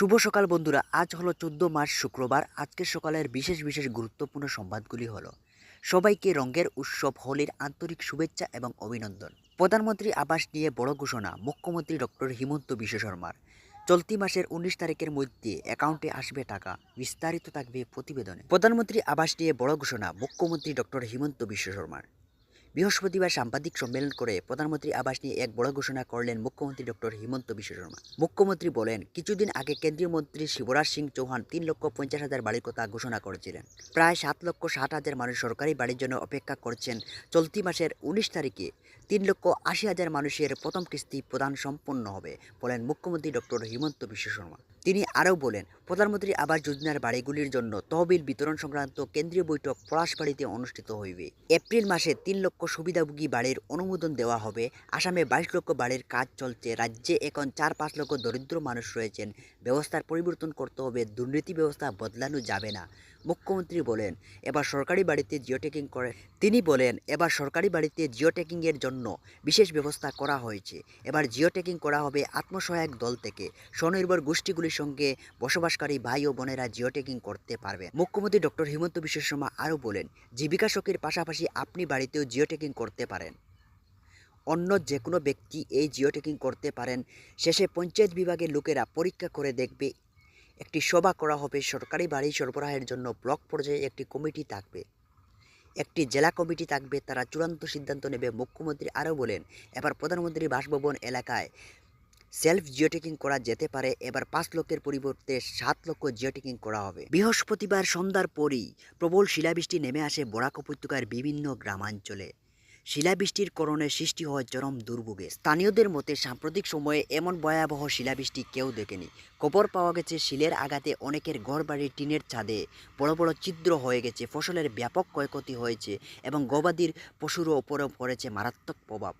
শুভ সকাল বন্ধুরা। আজ হলো চোদ্দ মার্চ শুক্রবার। আজকের সকালের বিশেষ বিশেষ গুরুত্বপূর্ণ সংবাদগুলি হলো, সবাইকে রঙের উৎসব, হোলির আন্তরিক শুভেচ্ছা এবং অভিনন্দন। প্রধানমন্ত্রী আবাস নিয়ে বড় ঘোষণা, মুখ্যমন্ত্রী ডক্টর হিমন্ত বিশ্ব শর্মার। চলতি মাসের উনিশ তারিখের মধ্যে অ্যাকাউন্টে আসবে টাকা, বিস্তারিত থাকবে প্রতিবেদনে। প্রধানমন্ত্রী আবাস নিয়ে বড় ঘোষণা, মুখ্যমন্ত্রী ডক্টর হিমন্ত বিশ্ব শর্মার। বৃহস্পতিবার সাংবাদিক সম্মেলন করে প্রধানমন্ত্রী আবাস নিয়ে এক বড় ঘোষণা করলেন মুখ্যমন্ত্রী ডক্টর হিমন্ত বিশ্ব শর্মা। মুখ্যমন্ত্রী বলেন, কিছুদিন আগে কেন্দ্রীয় মন্ত্রী শিবরাজ সিং চৌহান তিন লক্ষ পঞ্চাশ হাজার বাড়ির কথা ঘোষণা করেছিলেন। প্রায় সাত লক্ষ ষাট হাজার মানুষ সরকারি বাড়ির জন্য অপেক্ষা করছেন। চলতি মাসের উনিশ তারিখে তিন লক্ষ আশি হাজার মানুষের প্রথম কিস্তি প্রদান সম্পন্ন হবে, বলেন মুখ্যমন্ত্রী ডক্টর হিমন্ত বিশ্ব শর্মা। তিনি আরও বলেন, প্রধানমন্ত্রী আবাস যোজনার বাড়িগুলির জন্য তহবিল বিতরণ সংক্রান্ত কেন্দ্রীয় বৈঠক পলাশবাড়িতে অনুষ্ঠিত হইবে। এপ্রিল মাসে তিন লক্ষ সুবিধাভোগী বাড়ির অনুমোদন দেওয়া হবে। আসামে বাইশ লক্ষ বাড়ির কাজ চলছে। রাজ্যে এখন চার পাঁচ লক্ষ দরিদ্র মানুষ রয়েছেন। ব্যবস্থার পরিবর্তন করতে হবে। দুর্নীতি ব্যবস্থা বদলানো যাবে না। মুখ্যমন্ত্রী বলেন, এবার সরকারি বাড়িতে জিওটেকিং করে তিনি বলেন, এবার সরকারি বাড়িতে জিওটেকিংয়ের জন্য বিশেষ ব্যবস্থা করা হয়েছে। এবার জিওটেকিং করা হবে আত্মসহায়ক দল থেকে। স্বনির্ভর গোষ্ঠীগুলির সঙ্গে বসবাসকারী ভাই ও বোনেরা জিওটেকিং করতে পারবে মুখ্যমন্ত্রী ডক্টর হিমন্ত বিশ্ব শর্মা আরও বলেন, জীবিকা শখের পাশাপাশি আপনি বাড়িতেও জিওটেকিং করতে পারেন। অন্য যে কোনো ব্যক্তি এই জিওটেকিং করতে পারেন। শেষে পঞ্চায়েত বিভাগের লোকেরা পরীক্ষা করে দেখবে, একটি সভা করা হবে, সরকারি বাড়ি সরবরাহের জন্য ব্লক পর্যায়ে একটি কমিটি থাকবে। একটি জেলা কমিটি থাকবে, তারা চূড়ান্ত সিদ্ধান্ত নেবে, মুখ্যমন্ত্রী আরও বলেন, এবার প্রধানমন্ত্রী বাসভবন এলাকায় সেলফ জিওটেকিং করা যেতে পারে, এবার পাঁচ লক্ষের পরিবর্তে সাত লক্ষ জিওটেকিং করা হবে। বৃহস্পতিবার সন্ধ্যার পরই প্রবল শিলাবৃষ্টি নেমে আসে বরাক উপত্যকার বিভিন্ন গ্রামাঞ্চলে। শিলাবৃষ্টির কারণে সৃষ্টি হয় চরম দুর্ভোগে। স্থানীয়দের মতে, সাম্প্রতিক সময়ে এমন ভয়াবহ শিলাবৃষ্টি কেউ দেখেনি। খবর পাওয়া গেছে, শিলের আঘাতে অনেকের ঘরবাড়ির টিনের ছাদে বড় বড় ছিদ্র হয়ে গেছে, ফসলের ব্যাপক ক্ষয়ক্ষতি হয়েছে এবং গবাদির পশুরও ওপরেও পড়েছে মারাত্মক প্রভাব।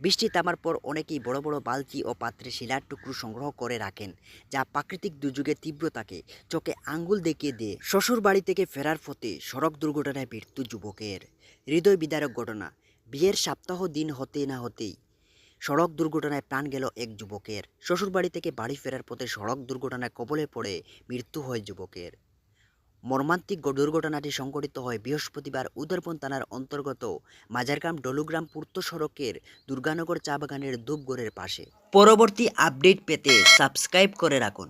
বৃষ্টি থামার পর অনেকেই বড় বড় বালতি ও পাত্রে শিলার টুকরো সংগ্রহ করে রাখেন, যা প্রাকৃতিক দুর্যোগের তীব্রতাকে চোখে আঙ্গুল দেখিয়ে দিয়ে শ্বশুর বাড়ি থেকে ফেরার পথে সড়ক দুর্ঘটনায় মৃত্যু যুবকের। হৃদয় বিদারক ঘটনা। বিয়ের সপ্তাহ দিন হতে না হতেই সড়ক দুর্ঘটনায় প্রাণ গেল এক যুবকের। শ্বশুরবাড়ি থেকে বাড়ি ফেরার পথে সড়ক দুর্ঘটনায় কবলে পড়ে মৃত্যু হয় যুবকের। মর্মান্তিক দুর্ঘটনাটি সংঘটিত হয় বৃহস্পতিবার উদরপন থানার অন্তর্গত মাজারগ্রাম ডলুগ্রাম পূর্ত সড়কের দুর্গানগর চা বাগানের ধূপগড়ের পাশে। পরবর্তী আপডেট পেতে সাবস্ক্রাইব করে রাখুন।